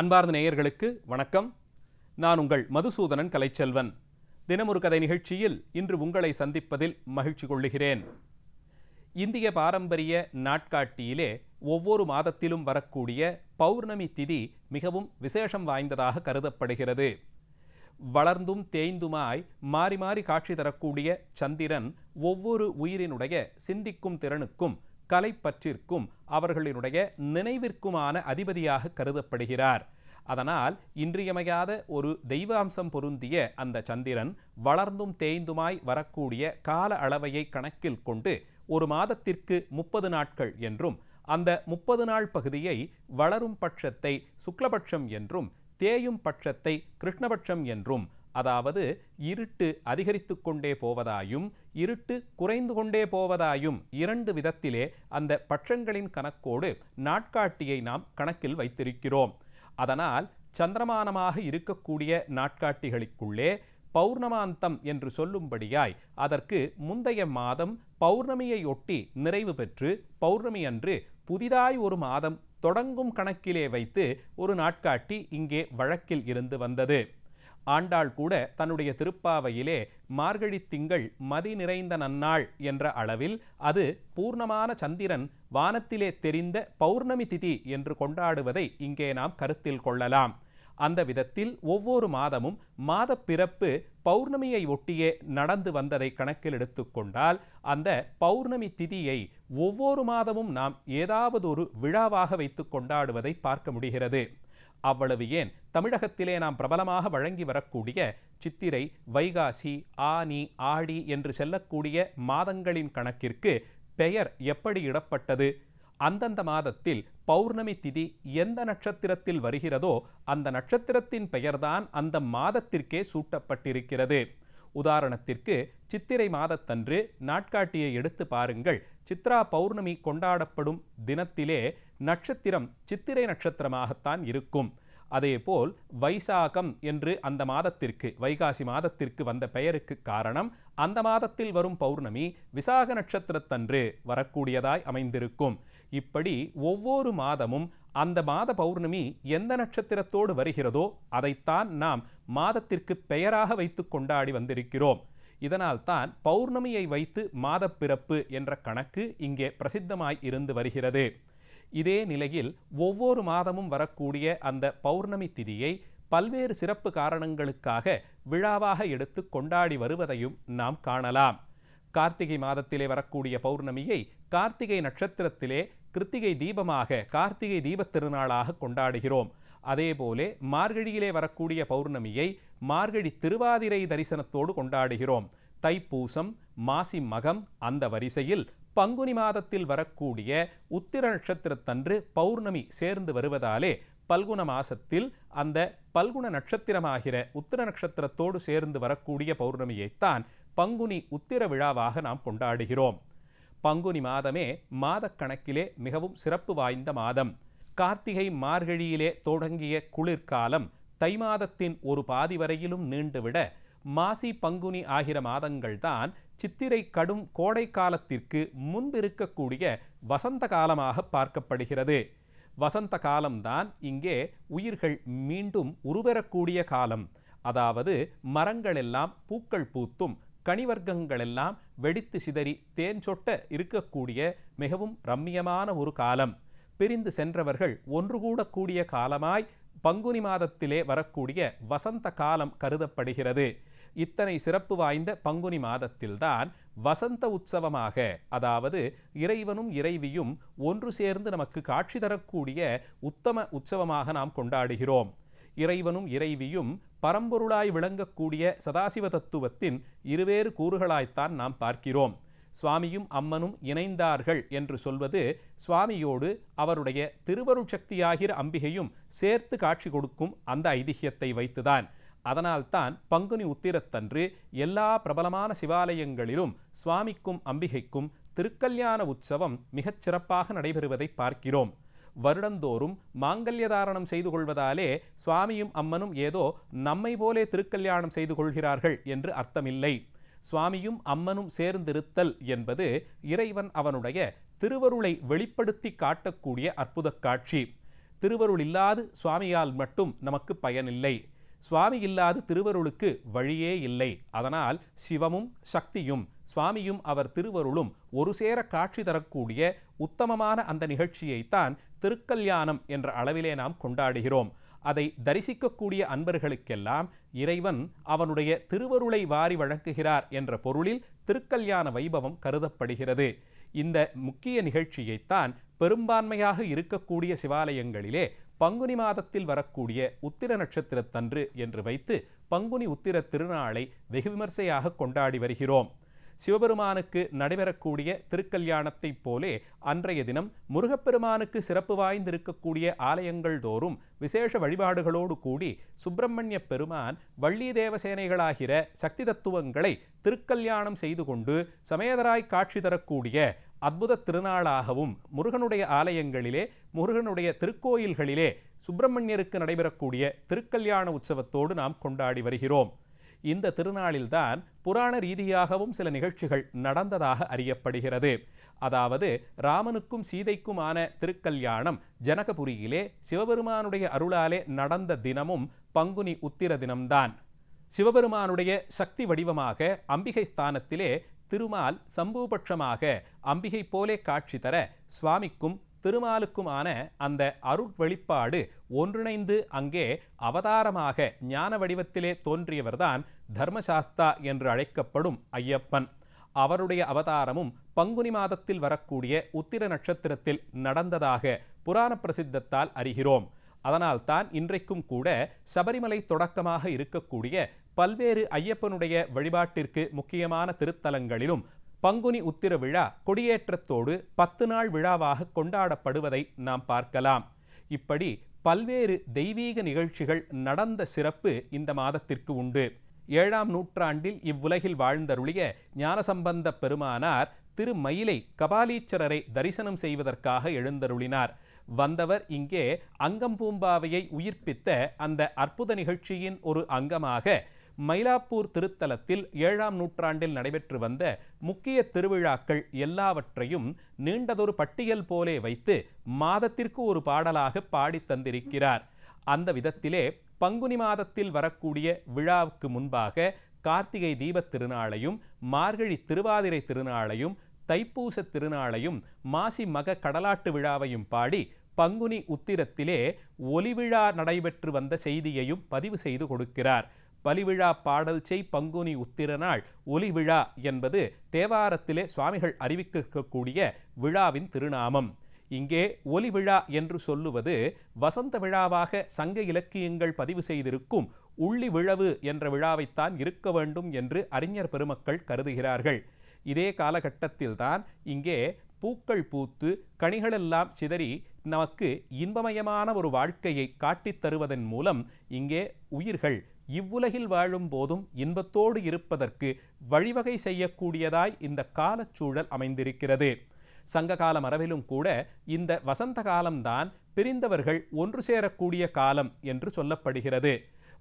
அன்பார்ந்த நேயர்களுக்கு வணக்கம். நான் உங்கள் மதுசூதனன் கலைச்செல்வன். தினமொரு கதை நிகழ்ச்சியில் இன்று உங்களை சந்திப்பதில் மகிழ்ச்சி கொள்ளுகிறேன். இந்திய பாரம்பரிய நாட்காட்டியிலே ஒவ்வொரு மாதத்திலும் வரக்கூடிய பௌர்ணமி திதி மிகவும் விசேஷம் வாய்ந்ததாக கருதப்படுகிறது. வளர்ந்தும் தேய்ந்துமாய் மாறி மாறி காட்சி தரக்கூடிய சந்திரன் ஒவ்வொரு உயிரினுடைய சிந்திக்கும் திறனுக்கும் கலைப்பற்றிற்கும் அவர்களினுடைய நினைவிற்குமான அதிபதியாக கருதப்படுகிறார். அதனால் இன்றியமையாத ஒரு தெய்வாம்சம் பொருந்திய அந்த சந்திரன் வளர்ந்தும் தேய்ந்துமாய் வரக்கூடிய கால அளவையை கணக்கில் கொண்டு ஒரு மாதத்திற்கு முப்பது நாட்கள் என்றும் அந்த முப்பது நாள் பகுதியை வளரும் பட்சத்தை சுக்லபட்சம் என்றும் தேயும் பட்சத்தை கிருஷ்ணபட்சம் என்றும் அதாவது இருட்டு அதிகரித்து கொண்டே போவதாயும் இருட்டு குறைந்து கொண்டே போவதாயும் இரண்டு விதத்திலே அந்த பட்சங்களின் கணக்கோடு நாட்காட்டியை நாம் கணக்கில் வைத்திருக்கிறோம். அதனால் சந்திரமானமாக இருக்கக்கூடிய நாட்காட்டிகளுக்குள்ளே பௌர்ணமாந்தம் என்று சொல்லும்படியாய் அதற்கு முந்தைய மாதம் பௌர்ணமியை ஒட்டி நிறைவு பெற்று பௌர்ணமி அன்று புதிதாய் ஒரு மாதம் தொடங்கும் கணக்கிலே வைத்து ஒரு நாட்காட்டி இங்கே வழக்கில் இருந்து வந்தது. ஆண்டாள் கூட தன்னுடைய திருப்பாவையிலே மார்கழி திங்கள் மதி நிறைந்த நன்னாள் என்ற அளவில் அது பூர்ணமான சந்திரன் வானத்திலே தெரிந்த பௌர்ணமி திதி என்று கொண்டாடுவதை இங்கே நாம் கருத்தில் கொள்ளலாம். அந்த விதத்தில் ஒவ்வொரு மாதமும் மாத பிறப்பு பௌர்ணமியை ஒட்டியே நடந்து வந்ததை கணக்கில் எடுத்துக்கொண்டால் அந்த பௌர்ணமி திதியை ஒவ்வொரு மாதமும் நாம் ஏதாவது ஒரு விழாவாக வைத்து கொண்டாடுவதை பார்க்க முடிகிறது. அவ்வளவு ஏன்? தமிழகத்திலே நாம் பிரபலமாக வழங்கி வரக்கூடிய சித்திரை வைகாசி ஆனி ஆடி என்று செல்லக்கூடிய மாதங்களின் கணக்கிற்கு பெயர் எப்படி இடப்பட்டது? அந்தந்த மாதத்தில் பௌர்ணமி திதி எந்த நட்சத்திரத்தில் வருகிறதோ அந்த நட்சத்திரத்தின் பெயர்தான் அந்த மாதத்திற்கே சூட்டப்பட்டிருக்கிறது. உதாரணத்திற்கு சித்திரை மாதத்தன்று நாட்காட்டியை எடுத்து பாருங்கள். சித்ரா பௌர்ணமி கொண்டாடப்படும் தினத்திலே நட்சத்திரம் சித்திரை நட்சத்திரமாகத்தான் இருக்கும். அதேபோல் வைசாகம் என்று அந்த மாதத்திற்கு வைகாசி மாதத்திற்கு வந்த பெயருக்கு காரணம் அந்த மாதத்தில் வரும் பௌர்ணமி விசாக நட்சத்திரத்தன்று வரக்கூடியதாய் அமைந்திருக்கும். இப்படி ஒவ்வொரு மாதமும் அந்த மாத பௌர்ணமி எந்த நட்சத்திரத்தோடு வருகிறதோ அதைத்தான் நாம் மாதத்திற்கு பெயராக வைத்து கொண்டாடி வந்திருக்கிறோம். இதனால்தான் பௌர்ணமியை வைத்து மாதப்பிறப்பு என்ற கணக்கு இங்கே பிரசித்தமாய் இருந்து வருகிறது. இதே நிலையில் ஒவ்வொரு மாதமும் வரக்கூடிய அந்த பௌர்ணமி திதியை பல்வேறு சிறப்பு காரணங்களுக்காக விழாவாக எடுத்து கொண்டாடி வருவதையும் நாம் காணலாம். கார்த்திகை மாதத்திலே வரக்கூடிய பௌர்ணமியை கார்த்திகை நட்சத்திரத்திலே கிருத்திகை தீபமாக கார்த்திகை தீபத் திருநாளாக கொண்டாடுகிறோம். அதேபோலே மார்கழியிலே வரக்கூடிய பௌர்ணமியை மார்கழி திருவாதிரை தரிசனத்தோடு கொண்டாடுகிறோம். தைப்பூசம் மாசி மகம் அந்த வரிசையில் பங்குனி மாதத்தில் வரக்கூடிய உத்திர நட்சத்திரத்தன்று பௌர்ணமி சேர்ந்து வருவதாலே பல்குண மாசத்தில் அந்த பல்குண நட்சத்திரமாகிற உத்திர நட்சத்திரத்தோடு சேர்ந்து வரக்கூடிய பௌர்ணமியைத்தான் பங்குனி உத்திர விழாவாக நாம் கொண்டாடுகிறோம். பங்குனி மாதமே மாதக்கணக்கிலே மிகவும் சிறப்பு வாய்ந்த மாதம். கார்த்திகை மார்கழியிலே தொடங்கிய குளிர்காலம் தை மாதத்தின் ஒரு பாதி வரையிலும் நீண்டுவிட மாசி பங்குனி ஆகிற மாதங்கள்தான் சித்திரை கடும் கோடை காலத்திற்கு முன்பிருக்கக்கூடிய வசந்த காலமாக பார்க்கப்படுகிறது. வசந்த காலம்தான் இங்கே உயிர்கள் மீண்டும் உருவெறக்கூடிய காலம். அதாவது மரங்களெல்லாம் பூக்கள் பூத்தும் கனிவர்க்கங்களெல்லாம் வெடித்து சிதறி தேன் சொட்ட இருக்கக்கூடிய மிகவும் ரம்மியமான ஒரு காலம். பிரிந்து சென்றவர்கள் ஒன்று கூடக்கூடிய காலமாய் பங்குனி மாதத்திலே வரக்கூடிய வசந்த காலம் கருதப்படுகிறது. இத்தனை சிறப்பு வாய்ந்த பங்குனி மாதத்தில்தான் வசந்த உற்சவமாக அதாவது இறைவனும் இறைவியும் ஒன்று சேர்ந்து நமக்கு காட்சி தரக்கூடிய உத்தம உற்சவமாக நாம் கொண்டாடுகிறோம். இறைவனும் இறைவியும் பரம்பொருளாய் விளங்கக்கூடிய சதாசிவ தத்துவத்தின் இருவேறு கூறுகளாய்த்தான் நாம் பார்க்கிறோம். சுவாமியும் அம்மனும் இணைந்தார்கள் என்று சொல்வது சுவாமியோடு அவருடைய திருவருட்சக்தியாகிற அம்பிகையும் சேர்த்து காட்சி கொடுக்கும் அந்த ஐதிஹியத்தை வைத்துதான். அதனால்தான் பங்குனி உத்திரத்தன்று எல்லா பிரபலமான சிவாலயங்களிலும் சுவாமிக்கும் அம்பிகைக்கும் திருக்கல்யாண உற்சவம் மிகச் சிறப்பாக நடைபெறுவதை பார்க்கிறோம். வருடந்தோறும் மாங்கல்ய தாரணம் செய்து கொள்வதாலே சுவாமியும் அம்மனும் ஏதோ நம்மை போலே திருக்கல்யாணம் செய்து கொள்கிறார்கள் என்று அர்த்தமில்லை. சுவாமியும் அம்மனும் சேர்ந்திருத்தல் என்பது இறைவன் அவனுடைய திருவருளை வெளிப்படுத்தி காட்டக்கூடிய அற்புத காட்சி. திருவருள் இல்லாது சுவாமியால் மட்டும் நமக்கு பயனில்லை. சுவாமி இல்லாது திருவருளுக்கு வழியே இல்லை. அதனால் சிவமும் சக்தியும் சுவாமியும் அவர் திருவருளும் ஒரு சேர காட்சி தரக்கூடிய உத்தமமான அந்த நிகழ்ச்சியைத்தான் திருக்கல்யாணம் என்ற அளவிலே நாம் கொண்டாடுகிறோம். அதை தரிசிக்கக்கூடிய அன்பர்களுக்கெல்லாம் இறைவன் அவனுடைய திருவருளை வாரி வழங்குகிறார் என்ற பொருளில் திருக்கல்யாண வைபவம் கருதப்படுகிறது. இந்த முக்கிய நிகழ்ச்சியைத்தான் பெரும்பான்மையாக இருக்கக்கூடிய சிவாலயங்களிலே பங்குனி மாதத்தில் வரக்கூடிய உத்திர நட்சத்திரத்தன்று என்று வைத்து பங்குனி உத்திர திருநாளை வெகு விமர்சையாக கொண்டாடி வருகிறோம். சிவபெருமானுக்கு நடைபெறக்கூடிய திருக்கல்யாணத்தைப் போலே அன்றைய தினம் முருகப்பெருமானுக்கு சிறப்பு வாய்ந்திருக்கக்கூடிய ஆலயங்கள் தோறும் விசேஷ வழிபாடுகளோடு கூடி சுப்பிரமணிய பெருமான் வள்ளி தேவசேனைகளாகிற சக்தி தத்துவங்களை திருக்கல்யாணம் செய்து கொண்டு சமேதராய் காட்சி தரக்கூடிய அற்புத திருநாளாகவும் முருகனுடைய ஆலயங்களிலே முருகனுடைய திருக்கோயில்களிலே சுப்பிரமணியருக்கு நடைபெறக்கூடிய திருக்கல்யாண உற்சவத்தோடு நாம் கொண்டாடி வருகிறோம். இந்த திருநாளில்தான் புராண ரீதியாகவும் சில நிகழ்ச்சிகள் நடந்ததாக அறியப்படுகிறது. அதாவது ராமனுக்கும் சீதைக்குமான திருக்கல்யாணம் ஜனகபுரியிலே சிவபெருமானுடைய அருளாலே நடந்த தினமும் பங்குனி உத்திர தினம்தான். சிவபெருமானுடைய சக்தி வடிவமாக அம்பிகை ஸ்தானத்திலே திருமால் சம்பூபட்சமாக அம்பிகை போலே காட்சி தர சுவாமிக்கும் திருமாலுக்குமான அந்த அருள் வெளிப்பாடு ஒன்றிணைந்து அங்கே அவதாரமாக ஞான வடிவத்திலே தோன்றியவர்தான் தர்மசாஸ்தா என்று அழைக்கப்படும் ஐயப்பன். அவருடைய அவதாரமும் பங்குனி மாதத்தில் வரக்கூடிய உத்திர நட்சத்திரத்தில் நடந்ததாக புராண பிரசித்தத்தால் அறிகிறோம். அதனால்தான் இன்றைக்கும் கூட சபரிமலை தொடக்கமாக இருக்கக்கூடிய பல்வேறு ஐயப்பனுடைய வழிபாட்டிற்கு முக்கியமான திருத்தலங்களிலும் பங்குனி உத்திர விழா கொடியேற்றத்தோடு பத்து நாள் விழாவாக கொண்டாடப்படுவதை நாம் பார்க்கலாம். இப்படி பல்வேறு தெய்வீக நிகழ்ச்சிகள் நடந்த சிறப்பு இந்த மாதத்திற்கு உண்டு. ஏழாம் நூற்றாண்டில் இவ்வுலகில் வாழ்ந்தருளிய ஞானசம்பந்த பெருமானார் திருமயிலை கபாலீச்சரரை தரிசனம் செய்வதற்காக எழுந்தருளினார். வந்தவர் இங்கே அங்கம்பூம்பாவையை உயிர்ப்பித்த அந்த அற்புத நிகழ்ச்சியின் ஒரு அங்கமாக மயிலாப்பூர் திருத்தலத்தில் ஏழாம் நூற்றாண்டில் நடைபெற்று வந்த முக்கிய திருவிழாக்கள் எல்லாவற்றையும் நீண்டதொரு பட்டியல் போலே வைத்து மாதத்திற்கு ஒரு பாடலாக பாடித்தந்திருக்கிறார் அந்த விதத்திலே பங்குனி மாதத்தில் வரக்கூடிய விழாவுக்கு முன்பாக கார்த்திகை தீபத் திருநாளையும் மார்கழி திருவாதிரை திருநாளையும் தைப்பூச திருநாளையும் மாசி மக கடலாட்டு விழாவையும் பாடி பங்குனி உத்திரத்திலே ஒலிவிழா நடைபெற்று வந்த செய்தியையும் பதிவு செய்து கொடுக்கிறார். பலிவிழா பாடல் செய் பங்குனி உத்திரநாள் ஒலி விழா என்பது தேவாரத்திலே சுவாமிகள் அறிவிக்கக்கூடிய விழாவின் திருநாமம். இங்கே ஒலி விழா என்று சொல்லுவது வசந்த விழாவாக சங்க இலக்கியங்கள் பதிவு செய்திருக்கும் உள்ளி விழவு என்ற விழாவைத்தான் இருக்க வேண்டும் என்று அறிஞர் பெருமக்கள் கருதுகிறார்கள். இதே காலகட்டத்தில்தான் இங்கே பூக்கள் பூத்து கனிகளெல்லாம் சிதறி நமக்கு இன்பமயமான ஒரு வாழ்க்கையை காட்டித் தருவதன் மூலம் இங்கே உயிர்கள் இவ்வுலகில் வாழும் போதும் இன்பத்தோடு இருப்பதற்கு வழிவகை செய்யக்கூடியதாய் இந்த காலச்சூழல் அமைந்திருக்கிறது. சங்ககால மரபிலும் கூட இந்த வசந்த காலம்தான் பிரிந்தவர்கள் ஒன்று சேரக்கூடிய காலம் என்று சொல்லப்படுகிறது.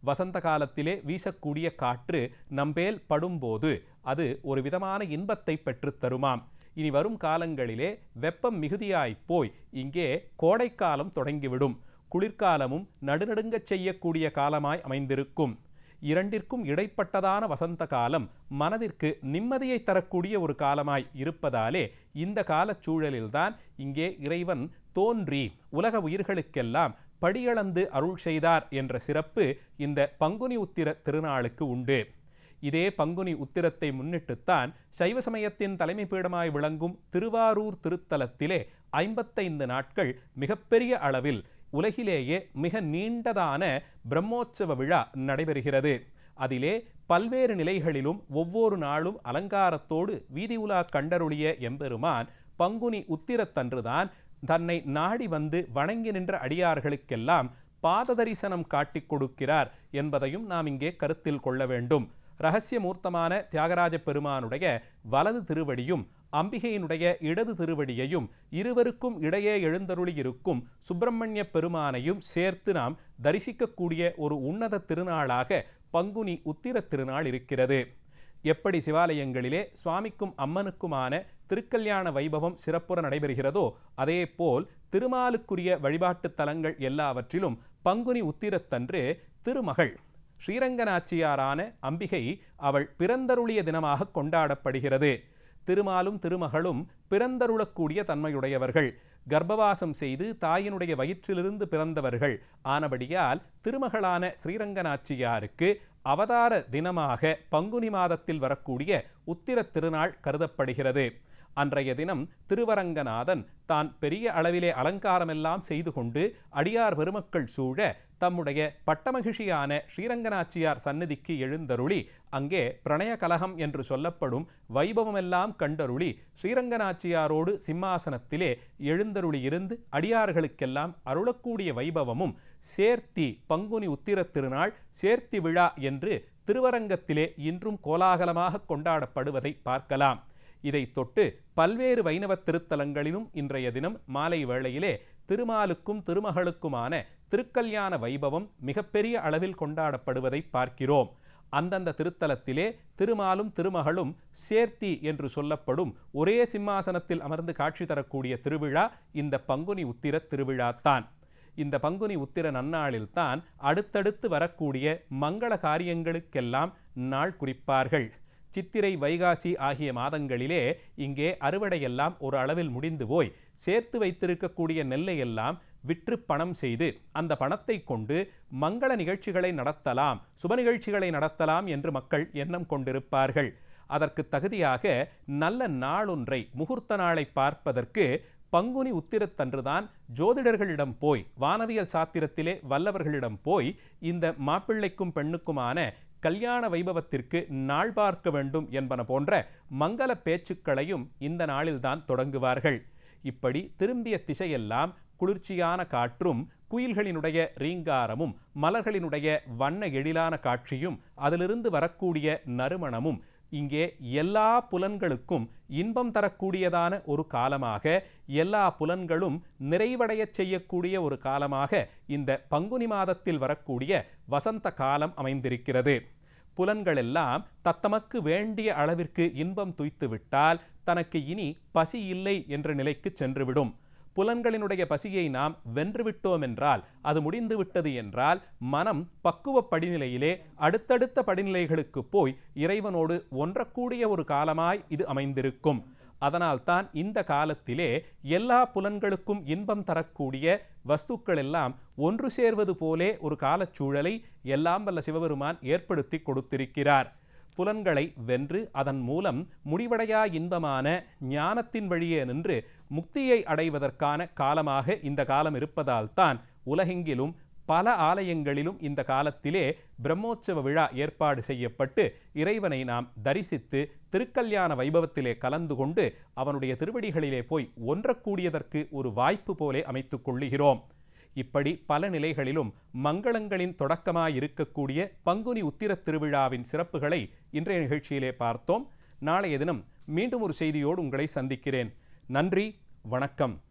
வசந்த காலத்திலே வீசக்கூடிய காற்று நம்பேல் படும்போது அது ஒரு விதமான இன்பத்தை பெற்றுத் தருமாம். இனி வரும் காலங்களிலே வெப்பம் மிகுதியாய்ப் போய் இங்கே கோடைக்காலம் தொடங்கிவிடும். குளிர்காலமும் நடுநடுங்கச் செய்யக்கூடிய காலமாய் அமைந்திருக்கும். இரண்டிற்கும் இடைப்பட்டதான வசந்த காலம் மனதிற்கு நிம்மதியை தரக்கூடிய ஒரு காலமாய் இருப்பதாலே இந்த காலச் சூழலில்தான் இங்கே இறைவன் தோன்றி உலக உயிர்களுக்கெல்லாம் படியளந்து அருள் செய்தார் என்ற சிறப்பு இந்த பங்குனி உத்திர திருநாளுக்கு உண்டு. இதே பங்குனி உத்திரத்தை முன்னிட்டுத்தான் சைவ சமயத்தின் தலைமை பீடமாய் விளங்கும் திருவாரூர் திருத்தலத்திலே ஐம்பத்தைந்து நாட்கள் மிகப்பெரிய அளவில் உலகிலேயே மிக நீண்டதான பிரம்மோற்சவ விழா நடைபெறுகிறது. அதிலே பல்வேறு நிலைகளிலும் ஒவ்வொரு நாளும் அலங்காரத்தோடு வீதி உலா கண்டருளிய எம்பெருமான் பங்குனி உத்திரத்தன்றுதான் தன்னை நாடி வந்து வணங்கி நின்ற அடியார்களுக்கெல்லாம் பாத தரிசனம் காட்டிக் கொடுக்கிறார் என்பதையும் நாம் இங்கே கருத்தில் கொள்ள வேண்டும். ரகசிய மூர்த்தமான தியாகராஜ பெருமானுடைய வலது திருவடியும் அம்பிகையினுடைய இடது திருவடியையும் இருவருக்கும் இடையே எழுந்தருளி இருக்கும் சுப்பிரமணிய பெருமானையும் சேர்த்து நாம் தரிசிக்கக்கூடிய ஒரு உன்னத திருநாளாக பங்குனி உத்திர திருநாள் இருக்கிறது. எப்படி சிவாலயங்களிலே சுவாமிக்கும் அம்மனுக்குமான திருக்கல்யாண வைபவம் சிறப்புற நடைபெறுகிறதோ அதேபோல் திருமாலுக்குரிய வழிபாட்டுத் தலங்கள் எல்லாவற்றிலும் பங்குனி உத்திரத்தன்று திருமகள். ஸ்ரீரங்கநாச்சியாரான அம்பிகை அவள் பிறந்தருளிய தினமாக கொண்டாடப்படுகிறது. திருமாலும் திருமகளும் பிறந்தருளக்கூடிய தன்மையுடையவர்கள். கர்ப்பவாசம் செய்து தாயினுடைய வயிற்றிலிருந்து பிறந்தவர்கள். ஆனபடியால் திருமகளான ஸ்ரீரங்கநாச்சியாருக்கு அவதார தினமாக பங்குனி மாதத்தில் வரக்கூடிய உத்திர திருநாள் கருதப்படுகிறது. அன்றைய தினம் திருவரங்கநாதன் தான் பெரிய அளவிலே அலங்காரமெல்லாம் செய்து கொண்டு அடியார் பெருமக்கள் சூழ தம்முடைய பட்டமகிழ்ச்சியான ஸ்ரீரங்கநாச்சியார் சந்நிதிக்கு எழுந்தருளி அங்கே பிரணய கலகம் என்று சொல்லப்படும் வைபவமெல்லாம் கண்டருளி ஸ்ரீரங்கநாச்சியாரோடு சிம்மாசனத்திலே எழுந்தருளி இருந்து அடியார்களுக்கெல்லாம் அருளக்கூடிய வைபவமும் சேர்த்தி பங்குனி உத்திர திருநாள் சேர்த்தி விழா என்று திருவரங்கத்திலே இன்றும் கோலாகலமாக கொண்டாடப்படுவதை பார்க்கலாம். இதை தொட்டு பல்வேறு வைணவ திருத்தலங்களிலும் இன்றைய தினம் மாலை வேளையிலே திருமாலுக்கும் திருமகளுக்குமான திருக்கல்யாண வைபவம் மிகப்பெரிய அளவில் கொண்டாடப்படுவதை பார்க்கிறோம். அந்தந்த திருத்தலத்திலே திருமாலும் திருமகளும் சேர்த்தி என்று சொல்லப்படும் ஒரே சிம்மாசனத்தில் அமர்ந்து காட்சி தரக்கூடிய திருவிழா இந்த பங்குனி உத்திர திருவிழாத்தான். இந்த பங்குனி உத்திர நன்னாளில்தான் அடுத்தடுத்து வரக்கூடிய மங்கள காரியங்களுக்கெல்லாம் நாள் குறிப்பார்கள். சித்திரை வைகாசி ஆகிய மாதங்களிலே இங்கே அறுவடையெல்லாம் ஒரு அளவில் முடிந்து போய் சேர்த்து வைத்திருக்கக்கூடிய நெல்லை எல்லாம் விற்று பணம் செய்து அந்த பணத்தை கொண்டு மங்கள நிகழ்ச்சிகளை நடத்தலாம் சுப நிகழ்ச்சிகளை நடத்தலாம் என்று மக்கள் எண்ணம் கொண்டிருப்பார்கள். அதற்கு தகுதியாக நல்ல நாளொன்றை முகூர்த்த நாளை பார்ப்பதற்கு பங்குனி உத்திரத்தன்றுதான் ஜோதிடர்களிடம் போய் வானவியல் சாத்திரத்திலே வல்லவர்களிடம் போய் இந்த மாப்பிள்ளைக்கும் பெண்ணுக்குமான கல்யாண வைபவத்திற்கு நாள் பார்க்க வேண்டும் என்பன போன்ற மங்கள பேச்சுக்களையும் இந்த நாளில்தான் தொடங்குவார்கள். இப்படி திரும்பிய திசையெல்லாம் குளிர்ச்சியான காற்றும் குயில்களினுடைய ரீங்காரமும் மலர்களினுடைய வண்ண எழிலான காட்சியும் அதிலிருந்து வரக்கூடிய நறுமணமும் இங்கே எல்லா புலன்களுக்கும் இன்பம் தரக்கூடியதான ஒரு காலமாக எல்லா புலன்களும் நிறைவடையச் செய்யக்கூடிய ஒரு காலமாக இந்த பங்குனி மாதத்தில் வரக்கூடிய வசந்த காலம் அமைந்திருக்கிறது. புலன்களெல்லாம் தத்தமக்கு வேண்டிய அளவிற்கு இன்பம் துய்த்துவிட்டால் தனக்கு இனி பசி இல்லை என்ற நிலைக்கு சென்றுவிடும். புலன்களினுடைய பசியை நாம் வென்றுவிட்டோம் என்றால் அது முடிந்து விட்டது என்றால் மனம் பக்குவ படிநிலையிலே அடுத்தடுத்த படிநிலைகளுக்கு போய் இறைவனோடு ஒன்றக்கூடிய ஒரு காலமாய் இது அமைந்திருக்கும். அதனால்தான் இந்த காலத்திலே எல்லா புலன்களுக்கும் இன்பம் தரக்கூடிய வஸ்துக்கள் எல்லாம் ஒன்று சேர்வது போலே ஒரு காலச்சூழலை எல்லாம் வல்ல சிவபெருமான் ஏற்படுத்தி கொடுத்திருக்கிறார். புலன்களை வென்று அதன் மூலம் முடிவடையா இன்பமான ஞானத்தின் வழியே நின்று முக்தியை அடைவதற்கான காலமாக இந்த காலம் இருப்பதால் தான் உலகெங்கிலும் பல ஆலயங்களிலும் இந்த காலத்திலே பிரம்மோற்சவ விழா ஏற்பாடு செய்யப்பட்டு இறைவனை நாம் தரிசித்து திருக்கல்யாண வைபவத்திலே கலந்து கொண்டு அவனுடைய திருவடிகளிலே போய் ஒன்றக்கூடியதற்கு ஒரு வாய்ப்பு போலே அமைத்துக் கொள்ளுகிறோம். இப்படி பல நிலைகளிலும் மங்களங்களின் தொடக்கமாயிருக்கக்கூடிய பங்குனி உத்திர திருவிழாவின் சிறப்புகளை இன்றைய நிகழ்ச்சியிலே பார்த்தோம். நாளைய தினம் மீண்டும் ஒரு செய்தியோடு உங்களை சந்திக்கிறேன். நன்றி வணக்கம்.